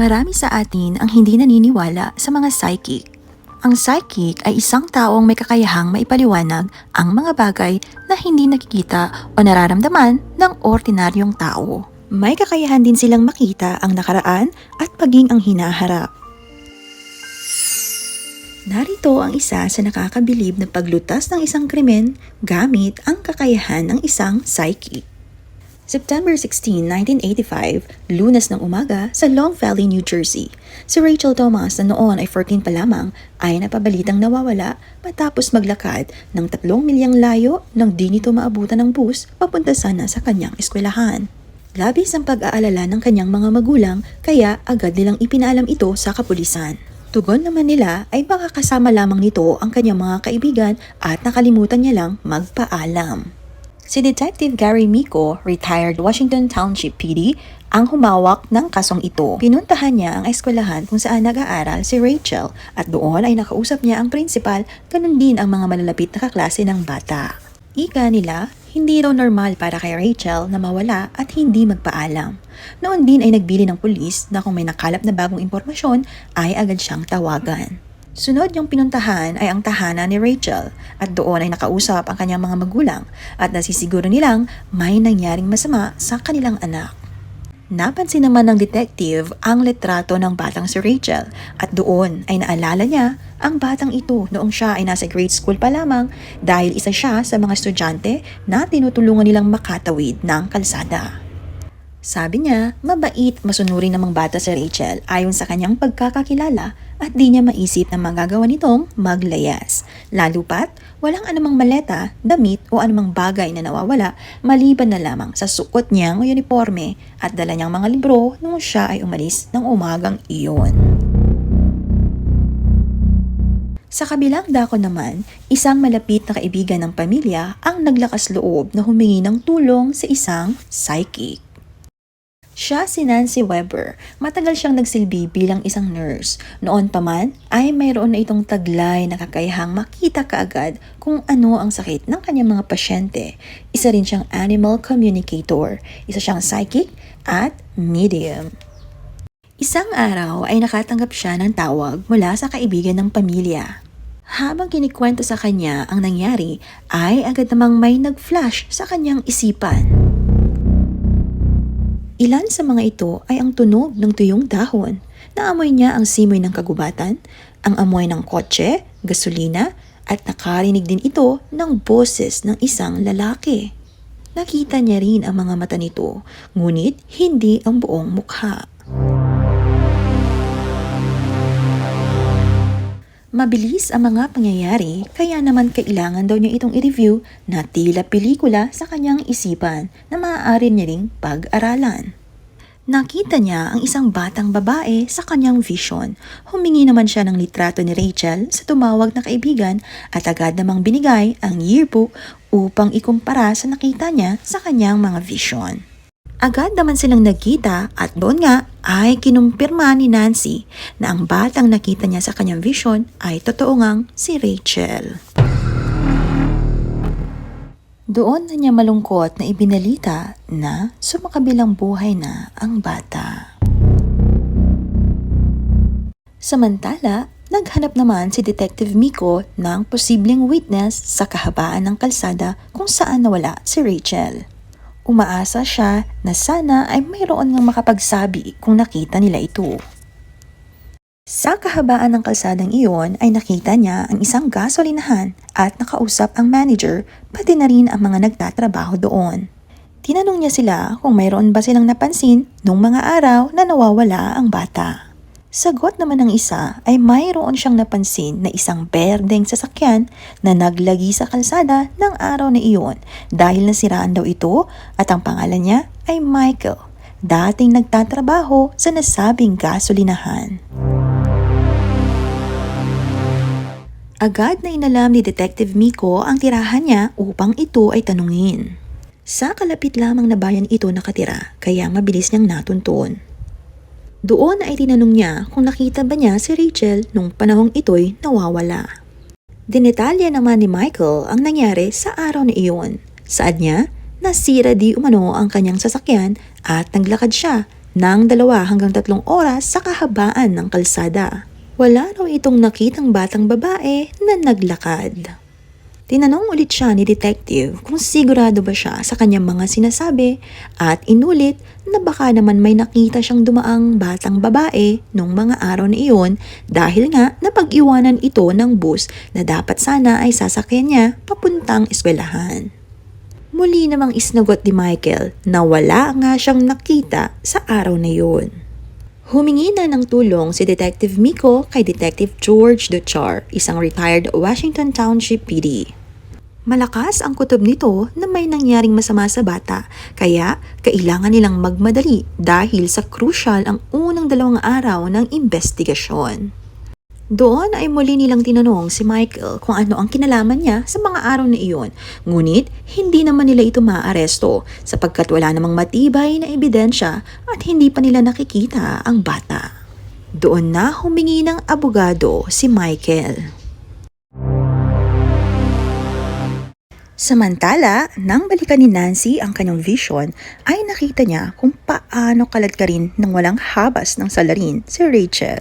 Marami sa atin ang hindi naniniwala sa mga psychic. Ang psychic ay isang taong may kakayahang maipaliwanag ang mga bagay na hindi nakikita o nararamdaman ng ordinaryong tao. May kakayahan din silang makita ang nakaraan at paging ang hinaharap. Narito ang isa sa nakakabilib na paglutas ng isang krimen gamit ang kakayahan ng isang psychic. September 16, 1985, lunas ng umaga sa Long Valley, New Jersey. Si Rachel Thomas na noon ay 14 pa lamang ay napabalitang nawawala matapos maglakad ng tatlong milyang layo nang di nito maabutan ng bus papunta sana sa kanyang eskwelahan. Labis ang pag-aalala ng kanyang mga magulang kaya agad nilang ipinaalam ito sa kapulisan. Tugon naman nila ay baka kasama lamang nito ang kanyang mga kaibigan at nakalimutan niya lang magpaalam. Si Detective Gary Miko, retired Washington Township PD, ang humawak ng kasong ito. Pinuntahan niya ang eskwelahan kung saan nag-aaral si Rachel at doon ay nakausap niya ang principal, ganun din ang mga malalapit na kaklase ng bata. Ika nila, hindi raw normal para kay Rachel na mawala at hindi magpaalam. Noon din ay nagbili ng pulis na kung may nakalap na bagong impormasyon ay agad siyang tawagan. Sunod yung pinuntahan ay ang tahanan ni Rachel at doon ay nakausap ang kanyang mga magulang at nasisiguro nilang may nangyaring masama sa kanilang anak. Napansin naman ng detective ang litrato ng batang si Rachel at doon ay naalala niya ang batang ito noong siya ay nasa grade school pa lamang dahil isa siya sa mga estudyante na tinutulungan nilang makatawid ng kalsada. Sabi niya, mabait, masunurin namang bata si Rachel ayon sa kanyang pagkakakilala at di niya maisip na magagawa nitong maglayas. Lalo pat, walang anumang maleta, damit o anumang bagay na nawawala maliban na lamang sa suot niyang uniforme at dala niyang mga libro nung siya ay umalis ng umagang iyon. Sa kabilang dako naman, isang malapit na kaibigan ng pamilya ang naglakas loob na humingi ng tulong sa isang psychic. Siya si Nancy Weber. Matagal siyang nagsilbi bilang isang nurse. Noon pa man ay mayroon na itong taglay na kakayahang makita kaagad kung ano ang sakit ng kanyang mga pasyente. Isa rin siyang animal communicator. Isa siyang psychic at medium. Isang araw ay nakatanggap siya ng tawag mula sa kaibigan ng pamilya. Habang kinikwento sa kanya ang nangyari, ay agad namang may nag-flash sa kanyang isipan. Ilan sa mga ito ay ang tunog ng tuyong dahon. Naamoy niya ang simoy ng kagubatan, ang amoy ng kotse, gasolina, at nakarinig din ito ng boses ng isang lalaki. Nakita niya rin ang mga mata nito, ngunit hindi ang buong mukha. Mabilis ang mga pangyayari, kaya naman kailangan daw niya itong i-review na tila pelikula sa kanyang isipan na maaari niya ring pag-aralan. Nakita niya ang isang batang babae sa kanyang vision. Humingi naman siya ng litrato ni Rachel sa tumawag na kaibigan at agad namang binigay ang yearbook upang ikumpara sa nakita niya sa kanyang mga vision. Agad naman silang nagkita at doon nga ay kinumpirma ni Nancy na ang batang nakita niya sa kanyang vision ay totoo ngang si Rachel. Doon na niya malungkot na ibinalita na sumakabilang buhay na ang bata. Samantala, naghanap naman si Detective Miko ng posibleng witness sa kahabaan ng kalsada kung saan nawala si Rachel. Umaasa siya na sana ay mayroon ngang makapagsabi kung nakita nila ito. Sa kahabaan ng kalsadang iyon ay nakita niya ang isang gasolinahan at nakausap ang manager pati na rin ang mga nagtatrabaho doon. Tinanong niya sila kung mayroon ba silang napansin nung mga araw na nawawala ang bata. Sagot naman ng isa ay mayroon siyang napansin na isang berdeng sasakyan na naglagi sa kalsada ng araw na iyon dahil nasiraan daw ito at ang pangalan niya ay Michael, dating nagtatrabaho sa nasabing gasolinahan. Agad na inalam ni Detective Miko ang tirahan niya upang ito ay tanungin. Sa kalapit lamang na bayan ito nakatira kaya mabilis niyang natuntun. Doon ay tinanong niya kung nakita ba niya si Rachel nung panahong ito'y nawawala. Dinetalya naman ni Michael ang nangyari sa araw na iyon. Saad niya, nasira di umano ang kanyang sasakyan at naglakad siya ng dalawa hanggang tatlong oras sa kahabaan ng kalsada. Wala raw itong nakitang batang babae na naglakad. Tinanong ulit siya ni detective kung sigurado ba siya sa kanyang mga sinasabi at inulit na baka naman may nakita siyang dumaang batang babae nung mga araw na iyon dahil nga napag-iwanan ito ng bus na dapat sana ay sasakyan niya papuntang eskwelahan. Muli namang isnagot ni Michael na wala nga siyang nakita sa araw na yun. Humingi na ng tulong si Detective Miko kay Detective George Duchar, isang retired Washington Township PD. Malakas ang kutob nito na may nangyaring masama sa bata, kaya kailangan nilang magmadali dahil sa crucial ang unang dalawang araw ng investigasyon. Doon ay muli nilang tinanong si Michael kung ano ang kinalaman niya sa mga araw na iyon. Ngunit hindi naman nila ito maaresto sapagkat wala namang matibay na ebidensya at hindi pa nila nakikita ang bata. Doon na humingi ng abogado si Michael. Samantala, nang balikan ni Nancy ang kanyang vision, ay nakita niya kung paano kaladkarin ng walang habas ng salarin si Rachel.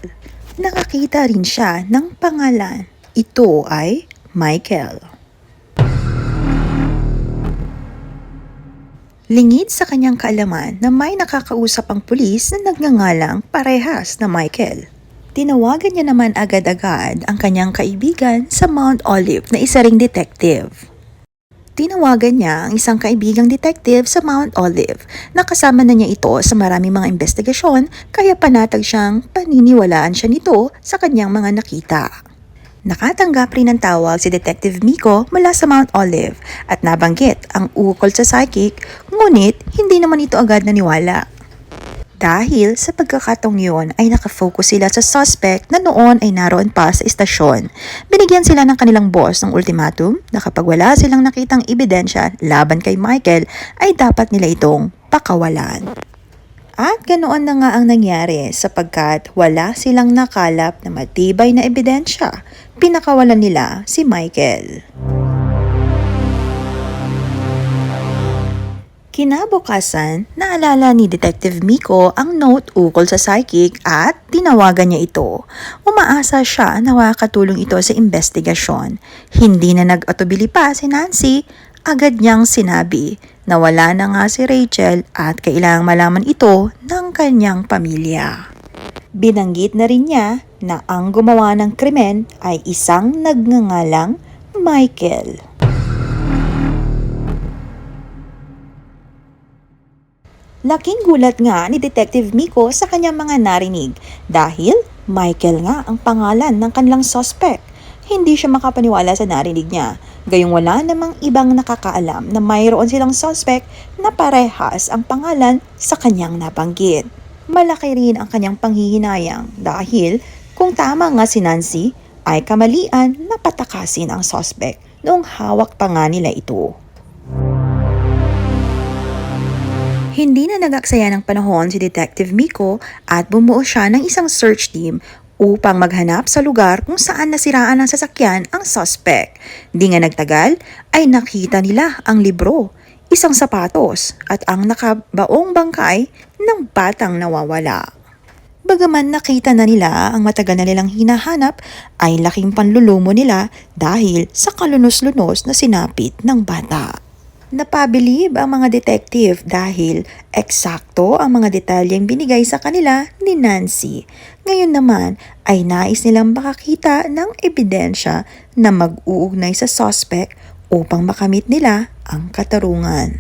Nakakita rin siya ng pangalan. Ito ay Michael. Lingid sa kanyang kaalaman na may nakakausap ang pulis na nagngangalang parehas na Michael. Tinawagan niya naman agad-agad ang kanyang kaibigan sa Mount Olive na isa ring detective. Tinawagan niya ang isang kaibigang detective sa Mount Olive. Nakasama na niya ito sa maraming mga investigasyon kaya panatag siyang paniniwalaan siya nito sa kanyang mga nakita. Nakatanggap rin ng tawag si Detective Miko mula sa Mount Olive at nabanggit ang ukol sa psychic ngunit hindi naman ito agad naniwala. Dahil sa pagkakataong yun ay nakafocus sila sa suspect na noon ay naroon pa sa istasyon. Binigyan sila ng kanilang boss ng ultimatum na kapag wala silang nakitang ebidensya laban kay Michael ay dapat nila itong pakawalan. At ganoon na nga ang nangyari sapagkat wala silang nakalap na matibay na ebidensya. Pinakawalan nila si Michael. Kinabukasan, naalala ni Detective Miko ang note ukol sa psychic at tinawagan niya ito. Umaasa siya na makakatulong ito sa investigasyon. Hindi na nag-atubili pa si Nancy, agad niyang sinabi na wala na nga si Rachel at kailangang malaman ito ng kanyang pamilya. Binanggit na rin niya na ang gumawa ng krimen ay isang nagngangalang Michael. Laking gulat nga ni Detective Miko sa kanyang mga narinig dahil Michael nga ang pangalan ng kanilang suspect. Hindi siya makapaniwala sa narinig niya. Gayong wala namang ibang nakakaalam na mayroon silang suspect na parehas ang pangalan sa kanyang nabanggit. Malaki rin ang kanyang panghihinayang dahil kung tama nga si Nancy ay kamalian na patakasin ang suspect noong hawak pa nga nila ito. Hindi na nagaksaya ng panahon si Detective Miko at bumuo siya ng isang search team upang maghanap sa lugar kung saan nasiraan ng sasakyan ang suspect. Di nga nagtagal ay nakita nila ang libro, isang sapatos at ang nakabaong bangkay ng batang nawawala. Bagaman nakita na nila ang matagal na nilang hinahanap, ay laking panlulumo nila dahil sa kalunos-lunos na sinapit ng bata. Napabilib ang mga detective dahil eksakto ang mga detalyeng binigay sa kanila ni Nancy. Ngayon naman ay nais nilang makakita ng ebidensya na mag-uugnay sa suspect upang makamit nila ang katarungan.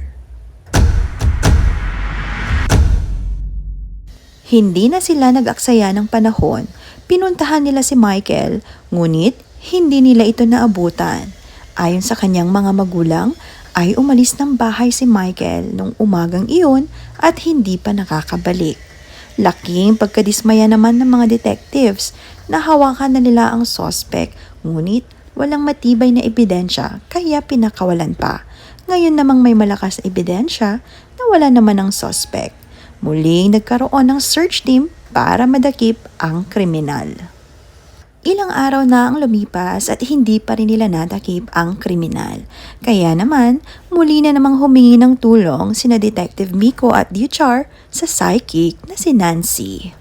Hindi na sila nag-aksaya ng panahon. Pinuntahan nila si Michael, ngunit hindi nila ito naabutan. Ayon sa kanyang mga magulang, ay umalis ng bahay si Michael nung umagang iyon at hindi pa nakakabalik. Laking pagkadismaya naman ng mga detectives na hawakan na nila ang suspect ngunit walang matibay na ebidensya kaya pinakawalan pa. Ngayon namang may malakas na ebidensya na wala naman ang suspect. Muling nagkaroon ng search team para madakip ang kriminal. Ilang araw na ang lumipas at hindi pa rin nila natakip ang kriminal. Kaya naman, muli na namang humingi ng tulong sina Detective Miko at Duchar sa psychic na si Nancy.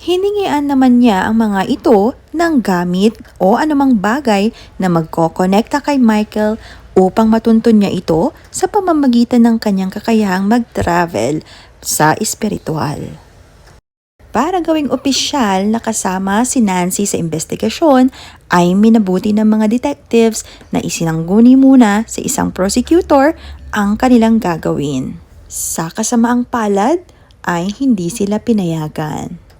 Hiningian naman niya ang mga ito ng gamit o anumang bagay na magkokonekta kay Michael upang matuntun niya ito sa pamamagitan ng kanyang kakayahang mag-travel sa espiritual. Para gawing opisyal na kasama si Nancy sa investigasyon, ay minabuti ng mga detectives na isinangguni muna sa isang prosecutor ang kanilang gagawin. Sa kasamaang palad ay hindi sila pinayagan.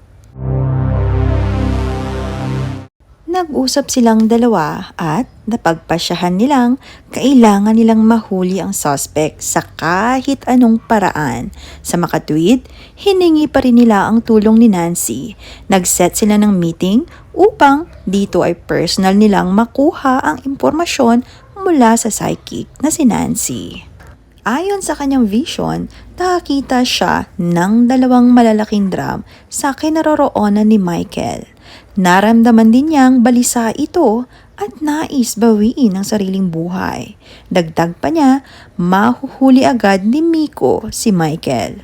Nag-usap silang dalawa at napagpasyahan nilang kailangan nilang mahuli ang suspect sa kahit anong paraan. Sa makatwid, hiningi pa rin nila ang tulong ni Nancy. Nag-set sila ng meeting upang dito ay personal nilang makuha ang impormasyon mula sa psychic na si Nancy. Ayon sa kanyang vision, nakakita siya ng dalawang malalaking drum sa kinaroroonan ni Michael. Naramdaman din niyang balisa ito at nais bawiin ang sariling buhay. Dagdag pa niya, mahuhuli agad ni Miko si Michael.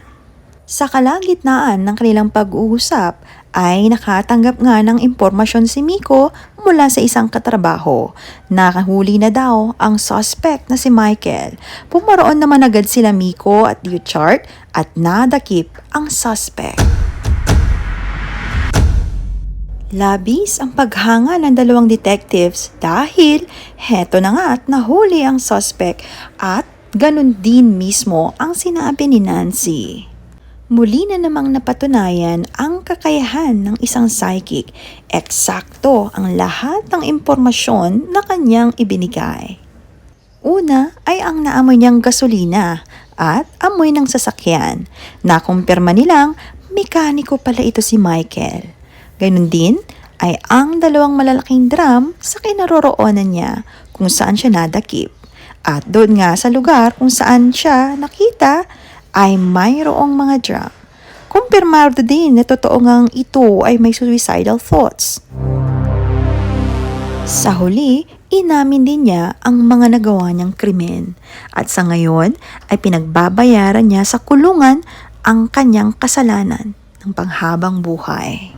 Sa kalagitnaan ng kanilang pag-uusap ay nakatanggap nga ng impormasyon si Miko mula sa isang katrabaho. Nakahuli na daw ang suspect na si Michael. Pumaroon naman agad sila Miko at Duchart at nadakip ang suspect. Labis ang paghanga ng dalawang detectives dahil heto na nga at nahuli ang suspect at ganun din mismo ang sinabi ni Nancy. Muli na namang napatunayan ang kakayahan ng isang psychic. Eksakto ang lahat ng impormasyon na kanyang ibinigay. Una ay ang naamoy niyang gasolina at amoy ng sasakyan. Nakumpirma nilang mekaniko pala ito si Michael. Ganon din ay ang dalawang malalaking drum sa kinaroroonan niya kung saan siya nadakip. At doon nga sa lugar kung saan siya nakita ay mayroong mga drum. Kumpirmado din na totoo ngang ito ay may suicidal thoughts. Sa huli, inamin din niya ang mga nagawa niyang krimen at sa ngayon ay pinagbabayaran niya sa kulungan ang kanyang kasalanan ng panghabang buhay.